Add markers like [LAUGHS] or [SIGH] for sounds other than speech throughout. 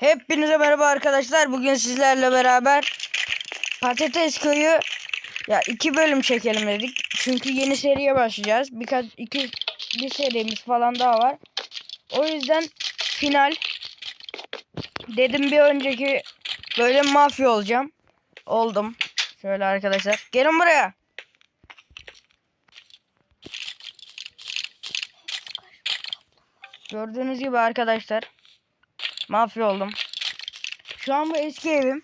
Hepinize merhaba arkadaşlar. Bugün sizlerle beraber Patates Köyü ya iki bölüm çekelim dedik. Çünkü yeni seriye başlayacağız. Birkaç iki bir serimiz falan daha var. O yüzden final dedim bir önceki bölüm mafya olacağım. Oldum. Şöyle arkadaşlar. Gelin buraya. Gördüğünüz gibi arkadaşlar mafya oldum. Şu an bu eski evim.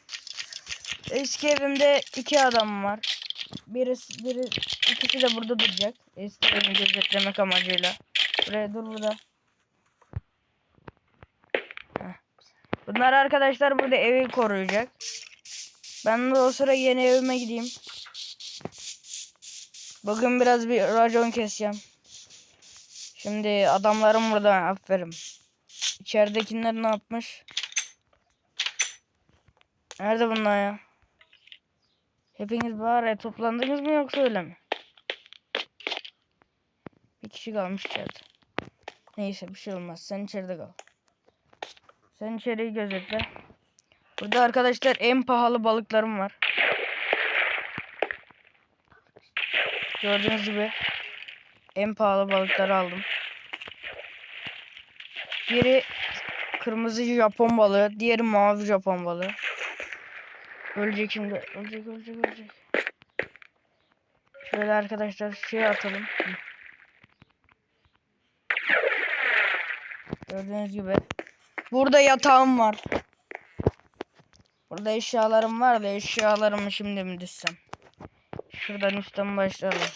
Eski evimde iki adam var. Birisi, biri, ikisi de burada duracak. Eski evimi gözetlemek amacıyla. Buraya dur burada. Bunlar arkadaşlar burada evi koruyacak. Ben de o sıra yeni evime gideyim. Bugün biraz bir racon keseceğim. Şimdi adamlarım burada aferin. İçeridekiler ne yapmış? Nerede bunlar ya? Hepiniz bari toplandınız mı yoksa öyle mi? Bir kişi kalmış içeride. Neyse bir şey olmaz. Sen içeride kal. Sen içeriği gözetle. Burada arkadaşlar en pahalı balıklarım var. Gördüğünüz gibi en pahalı balıkları aldım. Biri kırmızı Japon balığı, diğeri mavi Japon balığı. Ölecek şimdi. Ölecek, ölecek, ölecek. Şöyle arkadaşlar şey atalım. Gördüğünüz gibi. Burada yatağım var. Burada eşyalarım var da eşyalarımı şimdi mi düşsem? Şuradan üstten başlayalım.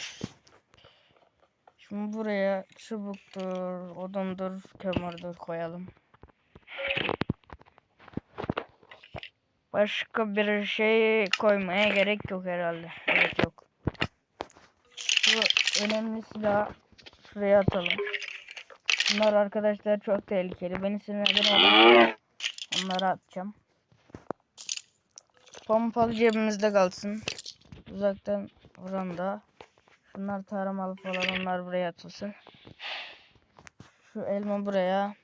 Şimdi buraya çubuktur, odundur, kömürdür koyalım. Başka bir şey koymaya gerek yok herhalde. Evet yok. Şu önemli silah şuraya atalım. Bunlar arkadaşlar çok tehlikeli. Beni sinirlendiren olan onları atacağım. Pompalı cebimizde kalsın. Uzaktan vuran da. Şunlar taramalı falan onlar buraya atılsın. Şu elma buraya.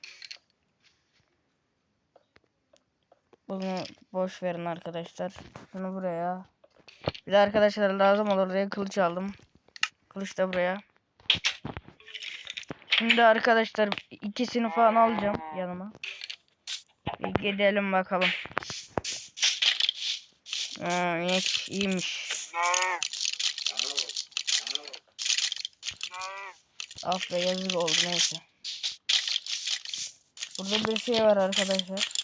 Bunu boş verin arkadaşlar. Şunu buraya. Bir de arkadaşlar lazım olur diye kılıç aldım. Kılıç da buraya. Şimdi arkadaşlar ikisini falan alacağım yanıma. Bir gidelim bakalım. Aa, iyiymiş. Ah be yazık oldu neyse. Burada bir şey var arkadaşlar.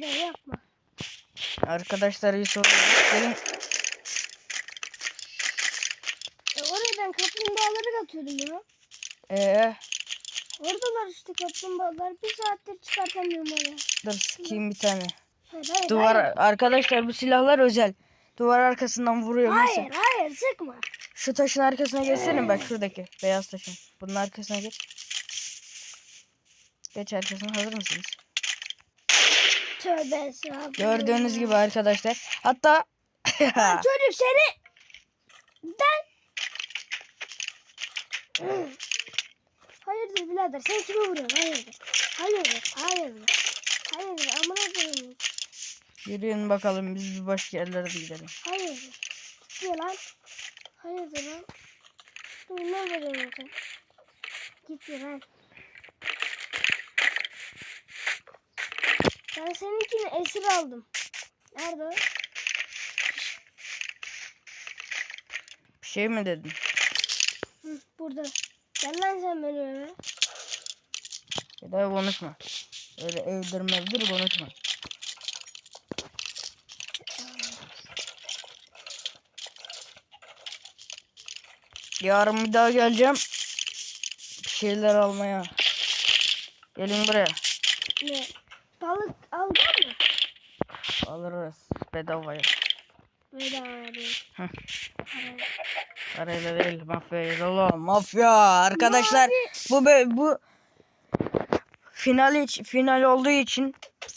Kıracaksın yapma. Arkadaşlar bir sorun. Gelin E oraya ben kaplumbağaları atıyordum ya. ee, Oradalar işte kaplumbağalar. Bir saattir çıkartamıyorum oraya. dur sikeyim bir tane. Hayır hayır. Duvar hayır. arkadaşlar bu silahlar özel. Duvar arkasından vuruyor mesela. Hayır hayır sıkma. Şu taşın arkasına geçsene bak şuradaki beyaz taşın. Bunun arkasına geç. Geç arkasına hazır mısınız? Tövbe estağfurullah. Gördüğünüz gibi arkadaşlar. Hatta [LAUGHS] Lan Çocuk seni. Ben. Hayırdır birader sen kimi vuruyorsun hayırdır. Hayırdır hayırdır. Hayırdır amına koyayım. yürüyün bakalım biz bir başka yerlere de gidelim. Hayırdır. Gidiyor lan. Hayırdır lan. Dur ne vuruyorsun sen? Gidiyor lan. Ben seninkini esir aldım. Nerede o? Bir şey mi dedin? Hı, burada. Gel lan sen benim eve. Bir daha konuşma. Öyle evdir mevdir konuşma. Yarın bir daha geleceğim. Bir şeyler almaya. Gelin buraya. Ne? Balık aldın mı? Alırız bedavaya. Bedava değil. Hı. Para. Parayla değil mafya oğlum mafya arkadaşlar bu bö- bu final iç, final olduğu için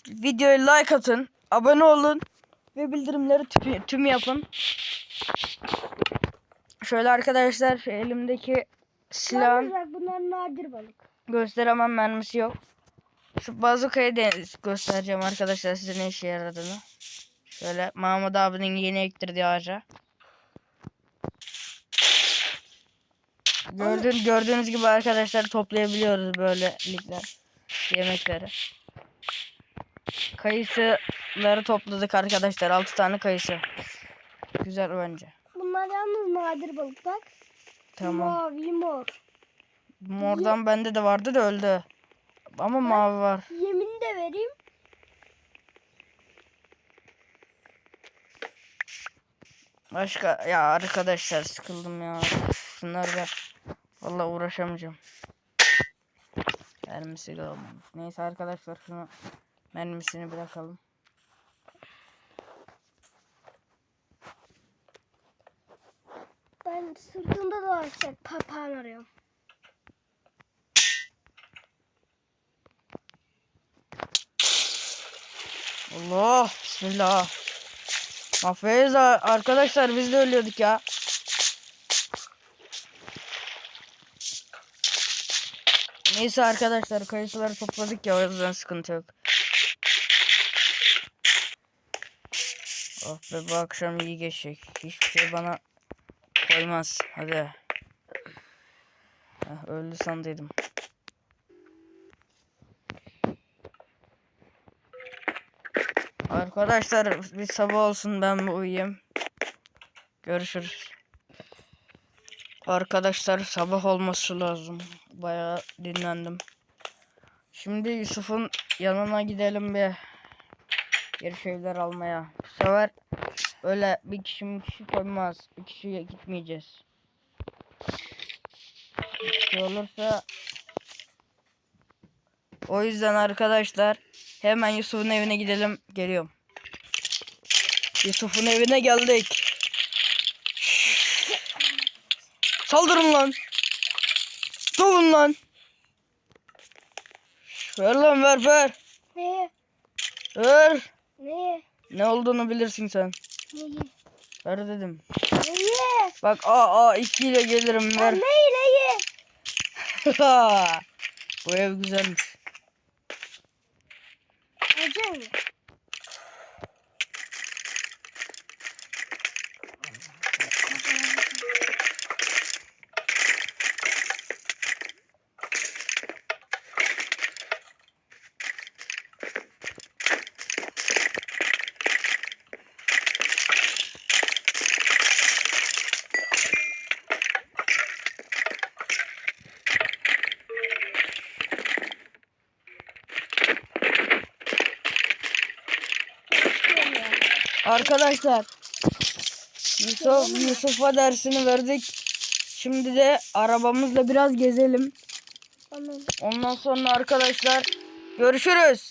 videoya like atın abone olun ve bildirimleri tüm, tüm yapın şöyle arkadaşlar elimdeki bak bunlar nadir balık. gösteremem mermisi yok Şu bazukayı da göstereceğim arkadaşlar size ne işe yaradığını. Şöyle Mahmut abinin yeni ektirdiği ağaca. Gördüğün, gördüğünüz gibi arkadaşlar toplayabiliyoruz böylelikler yemekleri. Kayısıları topladık arkadaşlar. 6 tane kayısı. Güzel bence. Bunlar yalnız nadir balıklar. Tamam. Mavi mor. Mordan bende de vardı da öldü. Ama mavi var. Yemin de vereyim. Başka ya arkadaşlar sıkıldım ya. Şunlarla valla uğraşamayacağım. Mermisi kalmamış. Neyse arkadaşlar şunu mermisini bırakalım. Ben sırtında dolaşacak papağan arıyorum. Allah bismillah. Mahfeyz a- arkadaşlar biz de ölüyorduk ya. Neyse arkadaşlar kayısıları topladık ya o yüzden sıkıntı yok. Oh be bu akşam iyi geçecek. Hiçbir şey bana koymaz. Hadi. Heh, öldü sandıydım. Arkadaşlar bir sabah olsun ben mi uyuyayım? Görüşürüz. Arkadaşlar sabah olması lazım. Bayağı dinlendim. Şimdi Yusuf'un yanına gidelim bir geri şeyler almaya. Bu sefer öyle bir kişi bir kişi koymaz. Bir kişiye gitmeyeceğiz. Bir kişi olursa o yüzden arkadaşlar hemen Yusuf'un evine gidelim. Geliyorum. Yusuf'un evine geldik. Saldırın lan. Dövün lan. Ver lan ver ver. Neye? Ver. Neye? Ne olduğunu bilirsin sen. Neyi? Ver dedim. Neye? Bak aa aa 2 ile gelirim ver. Neyi neyi? [LAUGHS] Bu ev güzelmiş. Acı mı? Arkadaşlar Yusuf Yusuf'a dersini verdik. Şimdi de arabamızla biraz gezelim. Ondan sonra arkadaşlar görüşürüz.